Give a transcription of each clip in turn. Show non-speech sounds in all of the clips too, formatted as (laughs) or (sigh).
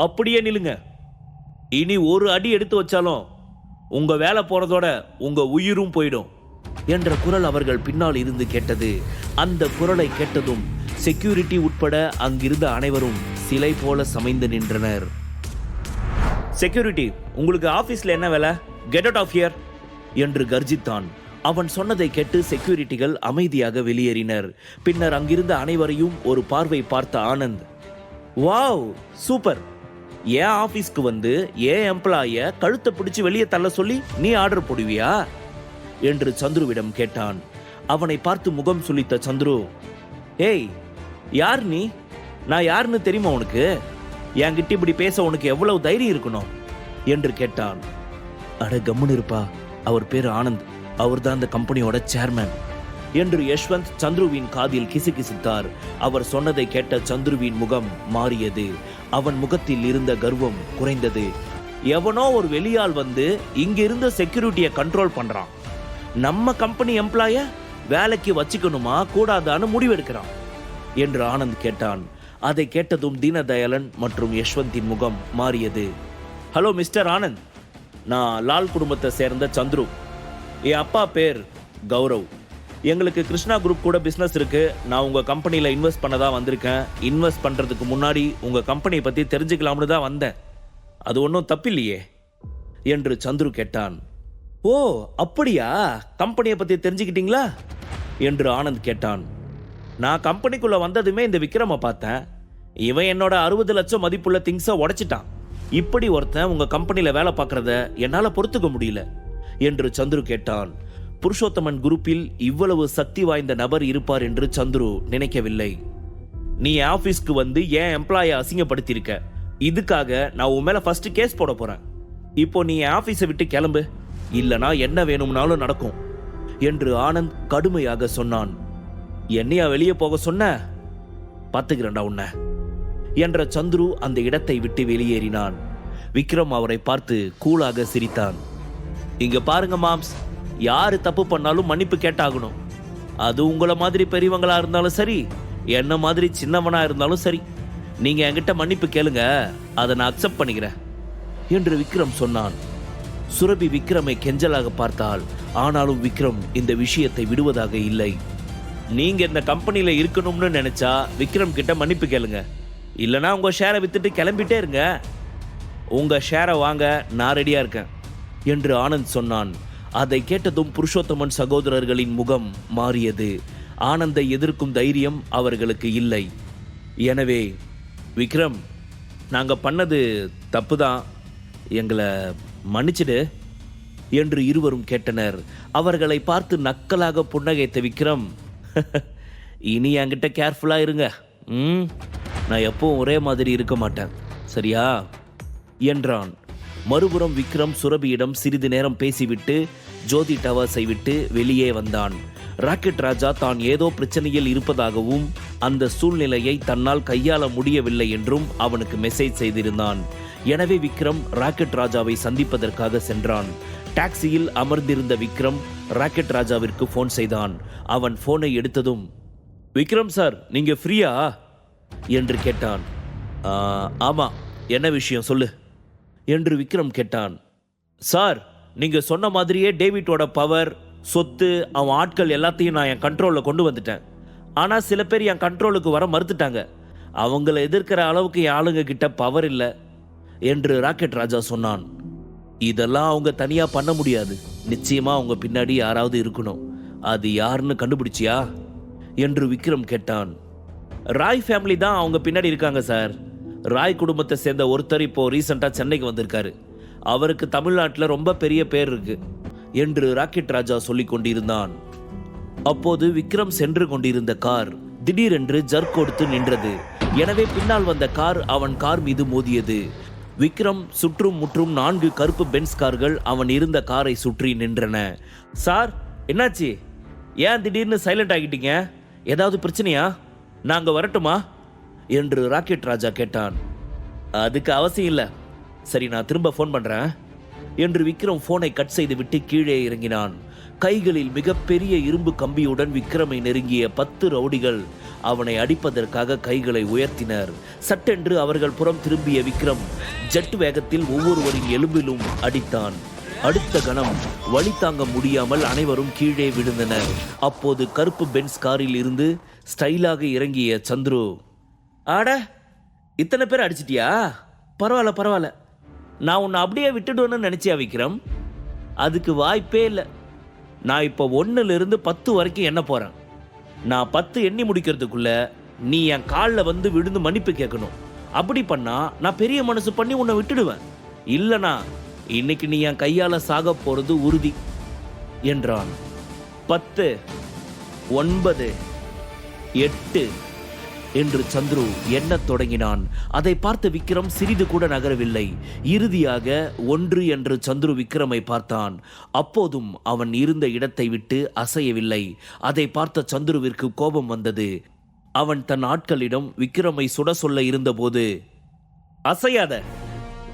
அப்படியே நில்லுங்க. இனி ஒரு அடி எடுத்து வச்சாலும் உங்க வேலை போறதோட உங்க உயிரும் போயிடும் என்ற குரல் அவர்கள் பின்னால் இருந்து கேட்டது. அந்த குரலை கேட்டதும் செக்யூரிட்டி உட்பட அங்கிருந்த அனைவரும் சிலை போல சமைந்து நின்றனர். செக்யூரிட்டி உங்களுக்கு ஆபீஸ்ல என்ன வேலை? கெட் அவுட் ஆஃப் ஹியர் என்று கர்ஜித்தான். அவன் சொன்னதை கேட்டு செக்யூரிட்டிகள் அமைதியாக வெளியேறினர். பின்னர் அங்கிருந்த அனைவரையும் ஒரு பார்வை பார்த்த ஆனந்த். Wow super! ஏன் ஆஃபீஸ்க்கு வந்து ஏன் எம்ப்ளாய கழுத்தை பிடிச்சு வெளியே தள்ள சொல்லி நீ ஆர்டர் போடுவியா? என்று சந்துருவிடம் கேட்டான். அவனை பார்த்து முகம் சுளித்த சந்துரு ஏய் யார் நீ? நான் யாருன்னு தெரியுமா உனக்கு? என்கிட்ட இப்படி பேச உனக்கு எவ்வளவு தைரியம் இருக்கணும்? என்று கேட்டான். அட கம்முன்னு இருப்பா. அவர் பேர் ஆனந்த். அவர்தான் அந்த கம்பெனியோட சேர்மேன் என்று யஷ்வந்த் சந்துருவின் காதில் கிசுகிசுத்தார். அவர் சொன்னதை கேட்ட சந்துருவின் முகம் மாறியது. அவன் முகத்தில் இருந்த கர்வம் குறைந்தது. எவனோ ஒரு வெளியால் வந்து இங்க இருந்த செக்யூரிட்டியை கண்ட்ரோல் பண்றான். நம்ம கம்பெனி எம்ப்ளாய வேலைக்கு வச்சுக்கணுமா கூடாதான்னு முடிவெடுக்கிறான் என்று ஆனந்த் கேட்டான். அதை கேட்டதும் தீனதயாளன் மற்றும் யஷ்வந்தின் முகம் மாறியது. Hello mister Anand. நான் லால் குடும்பத்தை சேர்ந்த சந்துரு. என் அப்பா பேர் கௌரவ். எங்களுக்கு கிருஷ்ணா குரூப் கூட பிஸ்னஸ் இருக்குது நான் உங்கள் கம்பெனியில் இன்வெஸ்ட் பண்ண தான் வந்திருக்கேன். இன்வெஸ்ட் பண்ணுறதுக்கு முன்னாடி உங்கள் கம்பெனியை பற்றி தெரிஞ்சுக்கலாம்னு தான் வந்தேன். அது ஒன்றும் தப்பில்லையே என்று சந்துரு கேட்டான். ஓ அப்படியா? கம்பெனியை பற்றி தெரிஞ்சுக்கிட்டீங்களா? என்று ஆனந்த் கேட்டான். நான் கம்பெனிக்குள்ளே வந்ததுமே இந்த விக்ரம பார்த்தேன். இவன் என்னோட அறுபது லட்சம் மதிப்புள்ள திங்ஸை உடைச்சிட்டான். இப்படி ஒருத்தன் உங்கள் கம்பெனியில் வேலை பார்க்குறத என்னால் பொறுத்துக்க முடியல என்று சந்துரு கேட்டான். புருஷோத்தமன் குரூப்பில் இவ்வளவு சக்தி வாய்ந்த நபர் இருப்பார் என்று சந்துரு நினைக்கவில்லை. நீ என் ஆபீஸ்க்கு வந்து என் எம்ப்ளாயை அசிங்கப்படுத்தியிருக்க? இதுக்காக நான் உன் மேல ஃபர்ஸ்ட் கேஸ் போட போறேன். இப்போ நீ என் ஆபீஸை விட்டு கிளம்பு. இல்லனா என்ன வேணும்னாலும் நடக்கும் என்று ஆனந்த் கடுமையாக சொன்னான். என்னையா வெளியே போக சொன்ன? பார்த்துக்கிறேன்டா உன்னை என்ற சந்துரு அந்த இடத்தை விட்டு வெளியேறினான். விக்ரம் அவரை பார்த்து கூலாக சிரித்தான். இங்க பாருங்க மாம்ஸ் யார் தப்பு பண்ணாலும் மன்னிப்பு கேட்டாகணும். அது உங்களை மாதிரி பெரியவங்களா இருந்தாலும் சரி என்ன மாதிரி சின்னவனா இருந்தாலும் சரி. நீங்க என்கிட்ட மன்னிப்பு கேளுங்க அதை நான் அக்செப்ட் பண்ணிக்கிறேன் என்று விக்ரம் சொன்னான். சுரபி விக்ரமை கெஞ்சலாக பார்த்தாள். ஆனாலும் விக்ரம் இந்த விஷயத்தை விடுவதாக இல்லை. நீங்க இந்த கம்பெனியில் இருக்கணும்னு நினைச்சா விக்ரம் கிட்ட மன்னிப்பு கேளுங்க. இல்லனா உங்க ஷேரை வித்துட்டு கிளம்பிட்டே இருங்க. உங்க ஷேரை வாங்க நான் ரெடியா இருக்கேன் என்று ஆனந்த் சொன்னான். அதை கேட்டதும் புருஷோத்தமன் சகோதரர்களின் முகம் மாறியது. ஆனந்தை எதிர்க்கும் தைரியம் அவர்களுக்கு இல்லை. எனவே விக்ரம் நாங்கள் பண்ணது தப்பு தான் எங்களை மன்னிச்சிடு என்று இருவரும் கேட்டனர். அவர்களை பார்த்து நக்கலாக புன்னகைத்த விக்ரம் (laughs) இனி என்கிட்ட கேர்ஃபுல்லாக இருங்க. ம்? நான் எப்பவும் ஒரே மாதிரி இருக்க மாட்டேன். சரியா? என்றான். மறுபுறம் விக்ரம் சுரபியிடம் சிறிது நேரம் பேசிவிட்டு ஜோதி டவர்ஸை விட்டு வெளியே வந்தான். ராக்கெட் ராஜா தான் ஏதோ பிரச்சனையில் இருப்பதாகவும் அந்த சூழ்நிலையை தன்னால் கையாள முடியவில்லை என்றும் அவனுக்கு மெசேஜ் செய்திருந்தான். எனவே விக்ரம் ராக்கெட் ராஜாவை சந்திப்பதற்காக சென்றான். டாக்ஸியில் அமர்ந்திருந்த விக்ரம் ராக்கெட் ராஜாவிற்கு ஃபோன் செய்தான். அவன் ஃபோனை எடுத்ததும் விக்ரம் சார் நீங்க ஃப்ரீயா என்று கேட்டான். ஆமாம் ஆமா. என்ன விஷயம்? சொல்லு. என்று விக்ரம் கேட்டான். சார் நீங்க சொன்ன மாதிரியே டேவிட்டோட பவர் சொத்து அவன் ஆட்கள் எல்லாத்தையும் நான் என் கண்ட்ரோலில் கொண்டு வந்துட்டேன். ஆனால் சில பேர் என் கண்ட்ரோலுக்கு வர மறுத்துட்டாங்க. அவங்கள எதிர்க்கிற அளவுக்கு என் ஆளுங்க கிட்ட பவர் இல்லை என்று ராக்கெட் ராஜா சொன்னான். இதெல்லாம் அவங்க தனியா பண்ண முடியாது. நிச்சயமா அவங்க பின்னாடி யாராவது இருக்கணும். அது யாருன்னு கண்டுபிடிச்சியா? என்று விக்ரம் கேட்டான். ராய் ஃபேமிலி தான் அவங்க பின்னாடி இருக்காங்க சார். ராய் குடும்பத்தை சேர்ந்த ஒருத்தர் இப்போ ரீசெண்டாக சென்னைக்கு வந்திருக்காரு. அவருக்கு தமிழ்நாட்டில் ரொம்ப பெரிய பேர் இருக்கு என்று ராக்கெட் ராஜா சொல்லிக் கொண்டிருந்தான். அப்போது விக்ரம் சென்று கொண்டிருந்த கார் திடீரென்று ஜர்க் கொடுத்து நின்றது. எனவே பின்னால் வந்த கார் அவன் கார் மீது மோதியது. விக்ரம் சுற்றும் முற்றும் நான்கு கருப்பு பென்ஸ் கார்கள் அவன் இருந்த காரை சுற்றி நின்றன. சார் என்னாச்சு? ஏன் திடீர்னு சைலண்ட் ஆகிட்டீங்க? ஏதாவது பிரச்சனையா? நாங்க வரட்டுமா? என்று ராக்கெட் ராஜா கேட்டான். அதுக்கு அவசியம் இல்லை. சரி நான் திரும்ப ஃபோன் பண்றேன். என்று விக்ரம் போனை கட் செய்துவிட்டு கீழே இறங்கினான். கைகளில் மிகப்பெரிய இரும்பு கம்பியுடன் விக்ரமை நெருங்கிய பத்து ரவுடிகள் அவனை அடிப்பதற்காக கைகளை உயர்த்தினர். சட்டென்று அவர்கள் புறம் திரும்பிய விக்ரம் ஜெட் வேகத்தில் ஒவ்வொருவரின் எலும்பிலும் அடித்தான். அடுத்த கணம் வழி தாங்க முடியாமல் அனைவரும் கீழே விழுந்தனர். அப்போது கருப்பு பென்ஸ் காரில் இருந்து ஸ்டைலாக இறங்கிய சந்துரு ஆட இத்தனை பேர் அடிச்சிட்டியா? பரவாயில்ல பரவாயில்ல. நான் உன்னை அப்படியே விட்டுடுவேன்னு நினைச்சியா விக்ரம்? அதுக்கு வாய்ப்பே இல்லை. நான் இப்போ ஒன்றுலேருந்து பத்து வரைக்கும் எண்ண போகிறேன் நான் பத்து எண்ணி முடிக்கிறதுக்குள்ள நீ என் காலில் வந்து விழுந்து மன்னிப்பு கேட்கணும். அப்படி பண்ணால் நான் பெரிய மனசு பண்ணி உன்னை விட்டுடுவேன். இல்லைனா இன்னைக்கு நீ என் கையால் சாக போகிறது உறுதி என்றான். பத்து ஒன்பது எட்டு என்று சந்துரு எண்ணத் தொடங்கினான். அதை பார்த்த விக்ரம் சிறிது கூட நகரவில்லை. இறுதியாக ஒன்று என்று சந்துரு விக்ரமை பார்த்தான். அப்போதும் அவன் இருந்த இடத்தை விட்டு அசையவில்லை. அதை பார்த்த சந்துருவிற்கு கோபம் வந்தது. அவன் தன் ஆட்களிடம் விக்ரமை சுட சொல்ல இருந்தபோது அசையாத!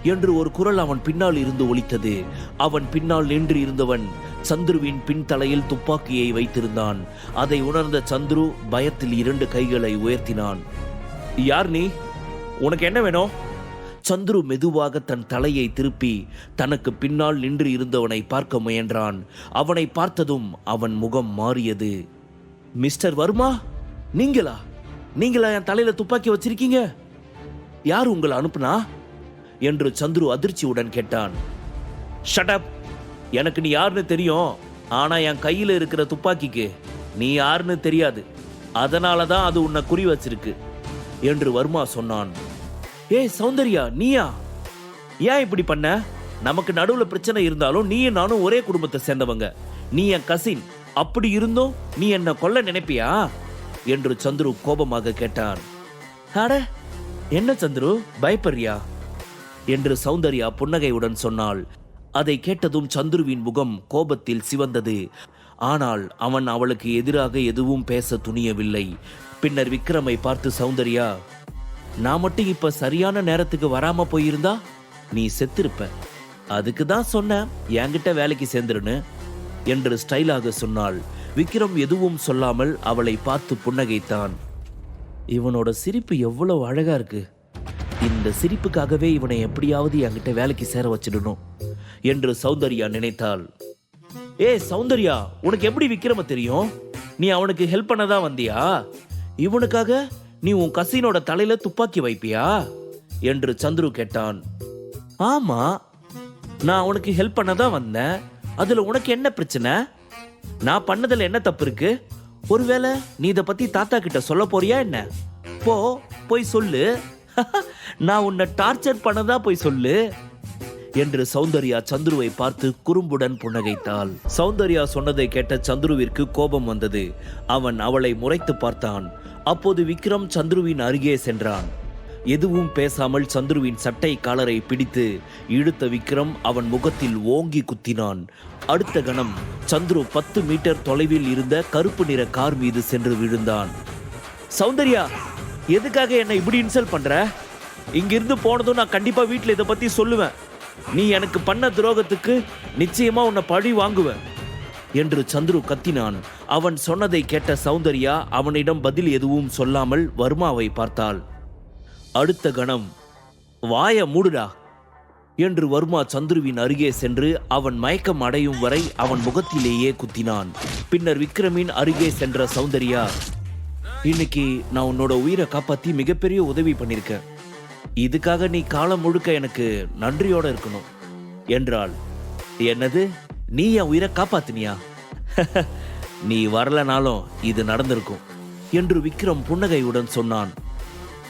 என்று ஒரு குரல் அவன் பின்னால் இருந்து ஒலித்தது. அவன் பின்னால் நின்று இருந்தவன் சந்துருவின் பின்தலையில் துப்பாக்கியை வைத்திருந்தான். அதை உணர்ந்த சந்துரு பயத்தில் இரண்டு கைகளை உயர்த்தினான். யார் நீ? உனக்கு என்ன வேணும்? சந்துரு மெதுவாக தன் தலையை திருப்பி தனக்கு பின்னால் நின்று இருந்தவனை பார்க்க முயன்றான். அவனை பார்த்ததும் அவன் முகம் மாறியது. மிஸ்டர் வர்மா நீங்களா? நீங்களா என் தலையில துப்பாக்கி வச்சிருக்கீங்க? யார் உங்களை அனுப்புனா? என்று சந்துரு அதிர்ச்சியுடன் கேட்டான். ஷட்டப் எனக்கு நீ யாருன்னு தெரியும். ஆனா என் கையில இருக்கிற துப்பாக்கிக்கு நீ யாருன்னு தெரியாது. அதனால தான் அது உன்னை குறி வச்சிருக்கு என்று வர்மா சொன்னான். ஏய் சௌந்தர்யா நீயா? ஏன் இப்படி பண்ண? நமக்கு நடுவுல பிரச்சனை இருந்தாலும் நீயும் நானும் ஒரே குடும்பத்தை சேர்ந்தவங்க. நீ என் கசின் அப்படி இருந்தும் நீ என்ன கொல்ல நினைப்பியா? என்று சந்துரு கோபமாக கேட்டான். அட என்ன சந்துரு? பயப்படுறியா? என்று சௌந்தர்யா புன்னகையுடன் சொன்னாள். அதை கேட்டதும் சந்துருவின் முகம் கோபத்தில் சிவந்தது. ஆனால் அவன் அவளுக்கு எதிராக எதுவும் பேச துணியவில்லை. பின்னர் விக்ரமை பார்த்து சௌந்தர்யா நான் மட்டும் இப்ப சரியான நேரத்துக்கு வராம போயிருந்தா? நீ செத்திருப்ப. அதுக்கு தான் சொன்னேன் என்கிட்ட வேலைக்கு சேர்ந்துருன்னு என்று ஸ்டைலாக சொன்னாள். விக்ரம் எதுவும் சொல்லாமல் அவளை பார்த்து புன்னகைத்தான். இவனோட சிரிப்பு எவ்வளவு அழகா இருக்கு. இந்த சிரிப்புக்காகவே இவனை எப்படியாவது என்கிட்ட வேலைக்கு சேர வச்சிடணும் என்று சௌந்தர்யா நினைத்தாள். ஏ சௌந்தர்யா உனக்கு எப்படி விக்ரம தெரியும்? நீ அவனுக்கு ஹெல்ப் பண்ணதான் வந்தியா? இவனுக்காக நீ உன் கசினோட தலையில துப்பாக்கி வைப்பியா? என்று சந்துரு கேட்டான். ஆமா நான் அவனுக்கு ஹெல்ப் பண்ணதான் வந்தேன். அதுல உனக்கு என்ன பிரச்சனை? நான் பண்ணதுல என்ன தப்பு இருக்கு? ஒருவேளை நீ இதை பத்தி தாத்தா கிட்ட சொல்ல போறியா என்ன? போ போய் சொல்லு. (laughs) நான் உன்னை டார்ச்சர் பண்ணதா போய் சொல்லு என்று சௌந்தர்யா சந்துருவை பார்த்து குறும்புடன் புன்னகைத்தாள். சௌந்தர்யா சொன்னதை கேட்ட சந்துருவிற்கு கோபம் வந்தது. அவன் அவளை முறைத்து பார்த்தான். அப்போது விக்ரம் சந்துருவின் அருகே சென்றான். எதுவும் பேசாமல் சந்துருவின் சட்டை காலரை பிடித்து இழுத்த விக்ரம் அவன் முகத்தில் ஓங்கி குத்தினான். அடுத்த கணம் சந்துரு பத்து மீட்டர் தொலைவில் இருந்த கருப்பு நிற கார் மீது சென்று விழுந்தான். சௌந்தர்யா எதுக்காக என்னை இப்படி இன்சல்ட் பண்ற? இங்கிருந்து போனதும் நான் கண்டிப்பா வீட்டில் இதை பத்தி சொல்லுவேன். நீ எனக்கு பண்ண துரோகத்துக்கு நிச்சயமா உன்னை பழி வாங்குவேன் என்று சந்துரு கத்தினான். அவன் சொன்னதை கேட்ட சௌந்தர்யா அவனிடம் பதில் எதுவும் சொல்லாமல் வர்மாவை பார்த்தாள். அடுத்த கணம் வாய மூடுடா என்று வர்மா சந்துருவின் அருகே சென்று அவன் மயக்கம் அடையும் வரை அவன் முகத்திலேயே குத்தினான். பின்னர் விக்ரமின் அருகே சென்ற சௌந்தர்யா இன்னைக்கு நான் உன்னோட உயிரை காப்பாற்றி மிகப்பெரிய உதவி பண்ணியிருக்கேன் இதுக்காக நீ காலம் முழுக்க எனக்கு நன்றியோட இருக்கணும். என்றாள். என்னது? நீ என் உயிரை காப்பாத்தினியா? (laughs) நீ வரலனாலும் இது நடந்திருக்கும் என்று விக்ரம் புன்னகையுடன் சொன்னான்.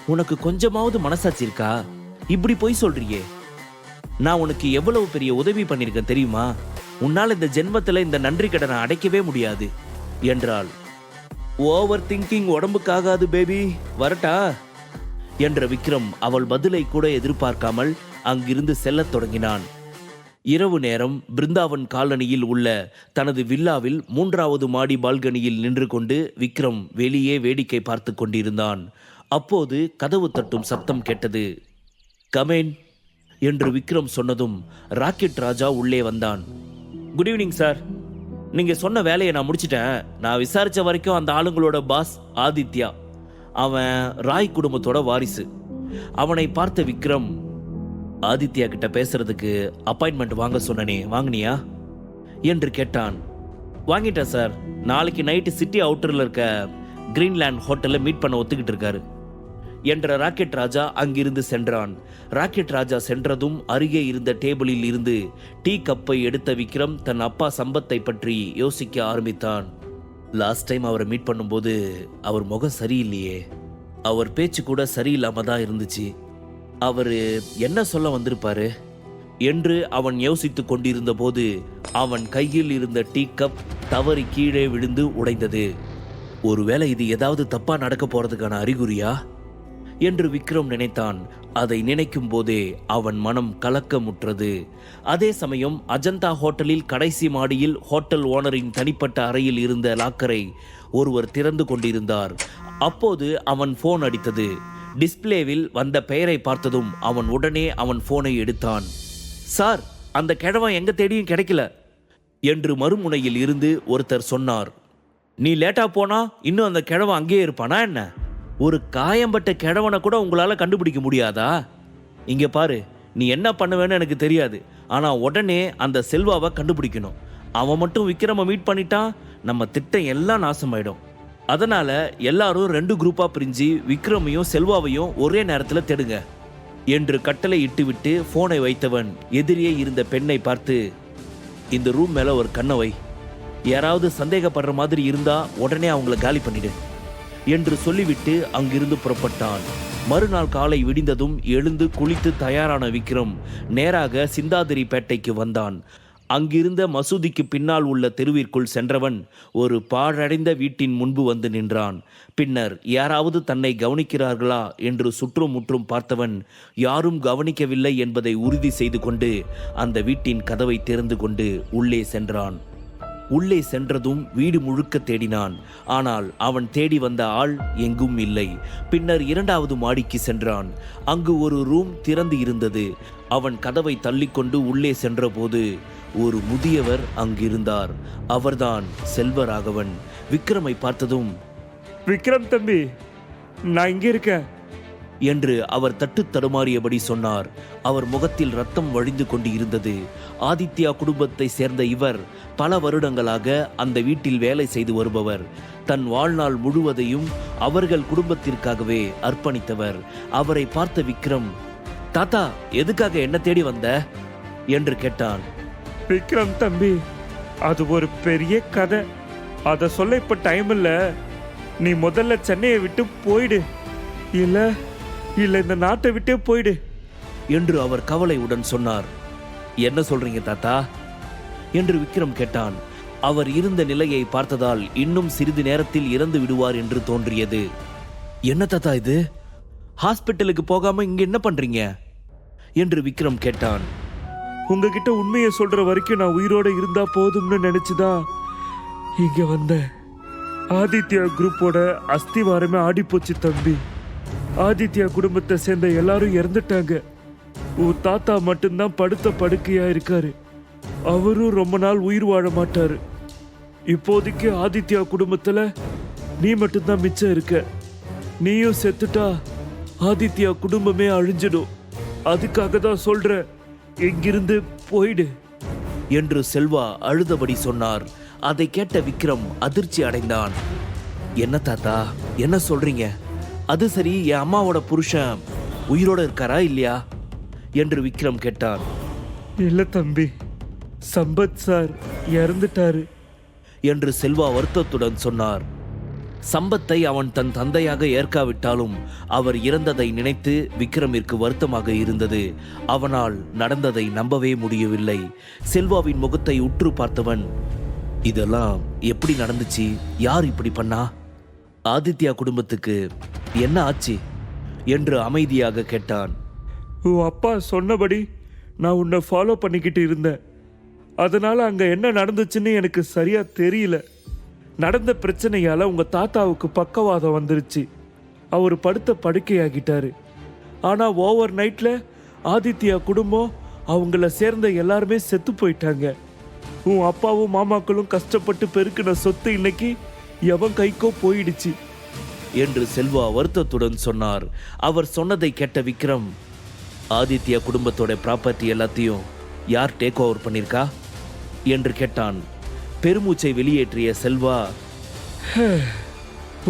உனக்கு கொஞ்சமாவது மனசாட்சி இருக்கா? இப்படி பொய் சொல்றியே. நான் உனக்கு எவ்வளவு பெரிய உதவி பண்ணியிருக்கேன் தெரியுமா? உன்னால் இந்த ஜென்மத்தில் இந்த நன்றி கடனை அடைக்கவே முடியாது என்றாள். ஓவர் திங்கிங் உடம்புக்காகாது பேபி வரட்டா? என்ற விக்ரம் அவள் பதிலை கூட எதிர்பார்க்காமல் அங்கிருந்து செல்லத் தொடங்கினான். இரவு நேரம் பிருந்தாவன் காலனியில் உள்ள தனது வில்லாவில் மூன்றாவது மாடி பால்கனியில் நின்று கொண்டு விக்ரம் வெளியே வேடிக்கை பார்த்து கொண்டிருந்தான். அப்போது கதவு தட்டும் சப்தம் கேட்டது. கமேன் என்று விக்ரம் சொன்னதும் ராக்கெட் ராஜா உள்ளே வந்தான். குட் ஈவினிங் சார் நீங்க சொன்ன வேலையை நான் முடிச்சிட்டேன். நான் விசாரிச்ச வரைக்கும் அந்த ஆளுங்களோட பாஸ் ஆதித்யா. அவன் ராய் குடும்பத்தோட வாரிசு. அவனை பார்த்த விக்ரம் ஆதித்யா கிட்ட பேசுறதுக்கு அப்பாயின்மெண்ட் வாங்க சொன்னனே வாங்கினியா? என்று கேட்டான். வாங்கிட்டேன் சார். நாளைக்கு நைட்டு சிட்டி அவுட்டரில் இருக்க கிரீன்லேண்ட் ஹோட்டலில் மீட் பண்ண ஒத்துக்கிட்டு இருக்காரு. என்ற ராக்கெட் ராஜா அங்கிருந்து சென்றான். ராக்கெட் ராஜா சென்றதும் அருகே இருந்த டேபிளில் இருந்து டீ கப்பை எடுத்த விக்ரம் தன் அப்பா சம்பத்தை பற்றி யோசிக்க ஆரம்பித்தான். லாஸ்ட் டைம் அவரை மீட் பண்ணும்போது அவர் முகம் சரியில்லையே. அவர் பேச்சு கூட சரியில்லாம தான் இருந்துச்சு. அவர் என்ன சொல்ல வந்திருப்பாரு? என்று அவன் யோசித்துக் கொண்டிருந்த போது அவன் கையில் இருந்த டீ கப் தவறி கீழே விழுந்து உடைந்தது. ஒருவேளை இது ஏதாவது தப்பா நடக்க போறதுக்கான அறிகுறியா? என்று விக்ரம் நினைத்தான். அதை நினைக்கும் போதே அவன் மனம் கலக்கமுற்றது. அதே சமயம் அஜந்தா ஹோட்டலில் கடைசி மாடியில் ஹோட்டல் ஓனரின் தனிப்பட்ட அறையில் இருந்த லாக்கரை ஒருவர் திறந்து கொண்டிருந்தார். அப்போது அவன் போன் அடித்தது. டிஸ்பிளேவில் வந்த பெயரை பார்த்ததும் அவன் உடனே அவன் போனை எடுத்தான். சார் அந்த கிழவன் எங்க தேடியும் கிடைக்கல என்று மறுமுனையில் இருந்து ஒருத்தர் சொன்னார். நீ லேட்டா போனா இன்னும் அந்த கிழவன் அங்கேயே இருப்பானா என்ன? ஒரு காயம்பட்ட கிழவனை கூட உங்களால் கண்டுபிடிக்க முடியாதா? இங்கே பாரு நீ என்ன பண்ணுவேன்னு எனக்கு தெரியாது. ஆனால் உடனே அந்த செல்வாவை கண்டுபிடிக்கணும். அவன் மட்டும் விக்ரம மீட் பண்ணிட்டான் நம்ம திட்டம் எல்லாம் நாசமாயிடும். அதனால எல்லாரும் ரெண்டு குரூப்பாக பிரிஞ்சு விக்ரமையும் செல்வாவையும் ஒரே நேரத்தில் தேடுங்க. என்று கட்டளை இட்டுவிட்டு ஃபோனை வைத்தவன் எதிரியே இருந்த பெண்ணை பார்த்து இந்த ரூம் மேலே ஒரு கண்ணை வை. யாராவது சந்தேகப்படுற மாதிரி இருந்தா உடனே அவங்கள காலி பண்ணிடு. என்று சொல்லிவிட்டு அங்கிருந்து புறப்பட்டான். மறுநாள் காலை விடிந்ததும் எழுந்து குளித்து தயாரான விக்ரம் நேராக சிந்தாதிரி பேட்டைக்கு வந்தான். அங்கிருந்த மசூதிக்கு பின்னால் உள்ள தெருவிற்குள் சென்றவன் ஒரு பாழடைந்த வீட்டின் முன்பு வந்து நின்றான். பின்னர் யாராவது தன்னை கவனிக்கிறார்களா என்று சுற்றும் முற்றும் பார்த்தவன் யாரும் கவனிக்கவில்லை என்பதை உறுதி செய்து கொண்டு அந்த வீட்டின் கதவை திறந்து கொண்டு உள்ளே சென்றான். உள்ளே சென்றதும் வீடு முழுக்க தேடினான். ஆனால் அவன் தேடி வந்த ஆள் எங்கும் இல்லை. பின்னர் இரண்டாவது மாடிக்கு சென்றான். அங்கு ஒரு ரூம் திறந்து இருந்தது. அவன் கதவை தள்ளிக்கொண்டு உள்ளே சென்றபோது ஒரு முதியவர் அங்கிருந்தார். அவர்தான் செல்வராகவன். விக்ரமை பார்த்ததும் விக்ரம் தம்பி நான் இங்கே இருக்கேன். என்று அவர் தட்டு தடுமாறியபடி சொன்னார். அவர் முகத்தில் ரத்தம் வழிந்து கொண்டு இருந்தது ஆதித்யா குடும்பத்தை சேர்ந்த இவர் பல வருடங்களாக அந்த வீட்டில் வேலை செய்து வருபவர். தன் வாழ்நாள் முழுவதையும் அவர்கள் குடும்பத்திற்காகவே அர்ப்பணித்தவர். அவரை பார்த்த விக்ரம் தாத்தா எதுக்காக என்ன தேடி வந்த? என்று கேட்டான். விக்ரம் தம்பி அது ஒரு பெரிய கதை. அதை சொல்ல இப்ப டைம் இல்ல. நீ முதல்ல சென்னையை விட்டு போயிடு. இல்லை இல்ல இந்த நாட்டை விட்டே போயிடு. என்று அவர் கவலையுடன் சொன்னார். என்ன சொல்றீங்க தாத்தா? என்று விக்ரம் கேட்டான். அவர் இருந்த நிலையை பார்த்ததால் இன்னும் சிறிது நேரத்தில் இறந்து விடுவார் என்று தோன்றியது. என்ன தாத்தா இது? ஹாஸ்பிட்டலுக்கு போகாம இங்க என்ன பண்றீங்க? என்று விக்ரம் கேட்டான். உங்ககிட்ட உண்மையை சொல்ற வரைக்கும் நான் உயிரோட இருந்தா போதும்னு நினைச்சுதான் இங்க வந்தேன் ஆதித்யா குரூப்போட அஸ்திவாரமே ஆடி போச்சு தம்பி. ஆதித்யா குடும்பத்தை சேர்ந்த எல்லாரும் இறந்துட்டாங்க. உன் தாத்தா மட்டும்தான் படுத்த படுக்கையா இருக்காரு. அவரும் ரொம்ப நாள் உயிர் வாழ மாட்டாரு. இப்போதைக்கு ஆதித்யா குடும்பத்துல நீ மட்டும்தான் மிச்சம் இருக்க. நீயும் செத்துட்டா ஆதித்யா குடும்பமே அழிஞ்சிடும். அதுக்காக தான் சொல்ற எங்கிருந்து போயிடு. என்று செல்வா அழுதபடி சொன்னார். அதை கேட்ட விக்ரம் அதிர்ச்சி அடைந்தான். என்ன தாத்தா என்ன சொல்றீங்க? அது சரி என் அம்மாவோட புருஷன் உயிரோட இருக்காரா இல்லையா? என்று விக்ரம் கேட்டான். இல்ல தம்பி சம்பத் சார் இறந்துட்டாரு. என்று செல்வா வருத்தத்துடன் சொன்னார். சம்பத்தை அவன் தன் தந்தையாக ஏற்காவிட்டாலும் அவர் இறந்ததை நினைத்து விக்ரமிற்கு வருத்தமாக இருந்தது. அவனால் நடந்ததை நம்பவே முடியவில்லை. செல்வாவின் முகத்தை உற்று பார்த்தவன் இதெல்லாம் எப்படி நடந்துச்சு? யார் இப்படி பண்ணா? ஆதித்யா குடும்பத்துக்கு என்ன ஆச்சு என்று அமைதியாக கேட்டான். உன் அப்பா சொன்னபடி நான் உன்னை ஃபாலோ பண்ணிக்கிட்டு இருந்தேன். அதனால் அங்கே என்ன நடந்துச்சுன்னு எனக்கு சரியாக தெரியல. நடந்த பிரச்சனையால் உங்கள் தாத்தாவுக்கு பக்கவாதம் வந்துருச்சு. அவர் படுத்த படுக்கையாகிட்டாரு. ஆனால் ஓவர் நைட்டில் ஆதித்யா குடும்பம் அவங்கள சேர்ந்த எல்லாருமே செத்து போயிட்டாங்க. உன் அப்பாவும் மாமாக்களும் கஷ்டப்பட்டு பெருக்கின சொத்து இன்னைக்கு எவன் கைக்கோ போயிடுச்சு என்று செல்வா வருத்தத்துடன் சொன்னார். அவர் சொன்னதை கேட்ட விக்ரம் ஆதித்யா குடும்பத்தோட ப்ராப்பர்ட்டி எல்லாத்தையும் யார் டேக் ஓவர் பண்ணியிருக்கா என்று கேட்டான். பெருமூச்சை வெளியேற்றிய செல்வா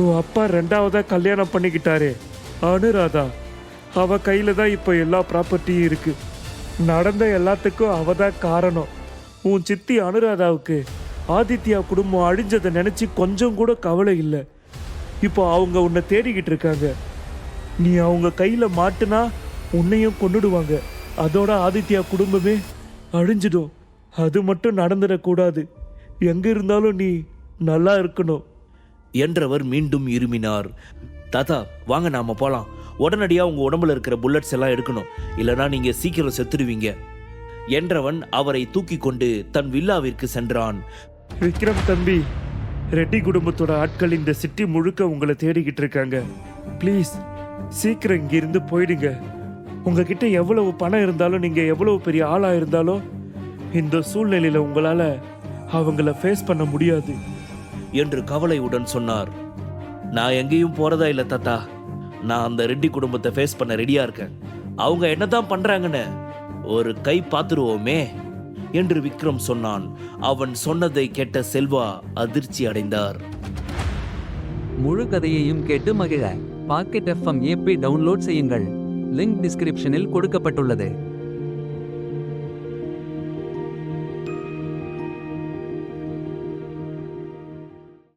உன் அப்பா ரெண்டாவதா கல்யாணம் பண்ணிக்கிட்டாரே அனுராதா. அவ கையில தான் இப்போ எல்லா ப்ராப்பர்ட்டியும் இருக்கு. நடந்த எல்லாத்துக்கும் அவ தான் காரணம். உன் சித்தி அனுராதாவுக்கு ஆதித்யா குடும்பம் அழிஞ்சதை நினச்சி கொஞ்சம் கூட கவலை இல்லை. இப்போ அவங்க உன்னை தேடிக்கிட்டு இருக்காங்க. நீ அவங்க கையில் மாட்டுனா உன்னையும் கொன்னுடுவாங்க. அதோட ஆதித்யா குடும்பமே அழிஞ்சிடும். அது மட்டும் நடந்துடக்கூடாது. எங்கே இருந்தாலும் நீ நல்லா இருக்கணும். என்றவர் மீண்டும் இருமினார். தாத்தா வாங்க நாம போகலாம் உடனடியாக உங்கள் உடம்புல இருக்கிற புல்லட்ஸ் எல்லாம் எடுக்கணும். இல்லைனா நீங்கள் சீக்கிரம் செத்துடுவீங்க. என்றவன் அவரை தூக்கி கொண்டு தன் வில்லாவிற்கு சென்றான். விக்ரம் தம்பி ரெட்டி குடும்பத்தோட ஆட்கள் இந்த சிட்டி முழுக்க உங்களை தேடிக்கிட்டு இருக்காங்க. ப்ளீஸ் சீக்கிரம் இங்கிருந்து போயிடுங்க. உங்ககிட்ட எவ்வளவு பணம் இருந்தாலும் நீங்கள் எவ்வளவு பெரிய ஆளாக இருந்தாலும் இந்த சூழ்நிலையில் உங்களால் அவங்கள ஃபேஸ் பண்ண முடியாது. என்று கவலையுடன் சொன்னார். நான் எங்கேயும் போகிறதா இல்லை தாத்தா. நான் அந்த ரெட்டி குடும்பத்தை ஃபேஸ் பண்ண ரெடியாக இருக்கேன். அவங்க என்னதான் பண்ணுறாங்கன்னு ஒரு கை பார்த்துருவோமே. என்று விக்ரம் சொன்னான். அவன் சொன்னதை கேட்ட செல்வா அதிர்ச்சி அடைந்தார். முழு கதையையும் கேட்டு மகிழ. பாக்கெட் எஃப்எம் ஏபி டவுன்லோட் செய்யுங்கள். லிங்க் டிஸ்கிரிப்ஷனில் கொடுக்கப்பட்டுள்ளது.